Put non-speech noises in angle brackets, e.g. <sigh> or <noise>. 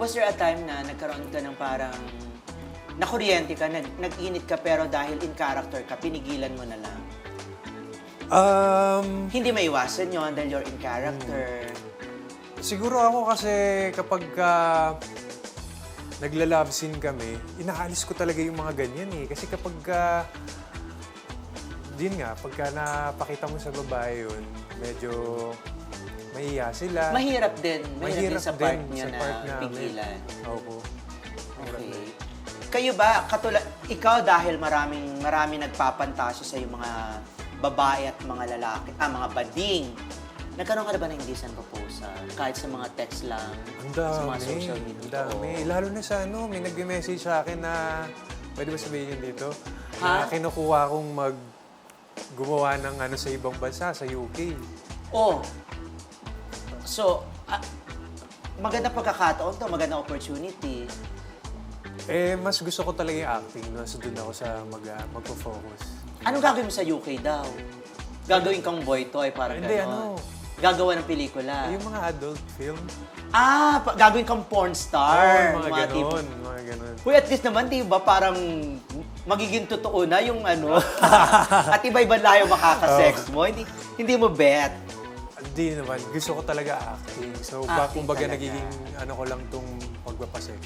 Was there a time na nagkaroon ka ng parang nakuryente ka, nag, nag-init ka pero dahil in character ka, pinigilan mo na lang? Um, Hindi maiwasan yon dahil you're in character. siguro ako kasi kapag uh, nagla-love scene kami, inaalis ko talaga yung mga ganyan eh. Kasi kapag uh, din nga, pagka napakita mo sa babae yun, medyo mahiya sila. Mahirap din. Mahirap, din sa part din niya sa na part namin. pigilan. Opo. Okay. Kayo ba, katulad, ikaw dahil maraming, maraming nagpapantasyo sa yung mga babae at mga lalaki, ah, mga bading, nagkaroon ka na ba ng indecent proposal? Kahit sa mga text lang, Ang sa dami. mga social media? Ang dami. Oo. Lalo na sa ano, may nag-message sa akin na, pwede ba sabihin yun dito? Ha? Na kinukuha kong mag gumawa ng ano sa ibang bansa, sa UK. Oh. So, ah, maganda pagkakataon to, maganda opportunity. Eh, mas gusto ko talaga yung acting. Mas doon ako sa mag, uh, magpo-focus. Anong gagawin mo sa UK daw? Gagawin kang boy toy, parang Hindi, ganon. ano? Gagawa ng pelikula. Yung mga adult film. Ah, pa- gagawin kang porn star. Oo, mga Mga tipo- ganon. Mga ganon. Uy, at least naman, di ba, parang magiging totoo na yung ano. <laughs> at iba-iba layo makaka-sex mo. Hindi, hindi mo bet. Hindi naman. Gusto ko talaga acting. So, Acting kumbaga talaga. nagiging ano ko lang tong pagpapasex.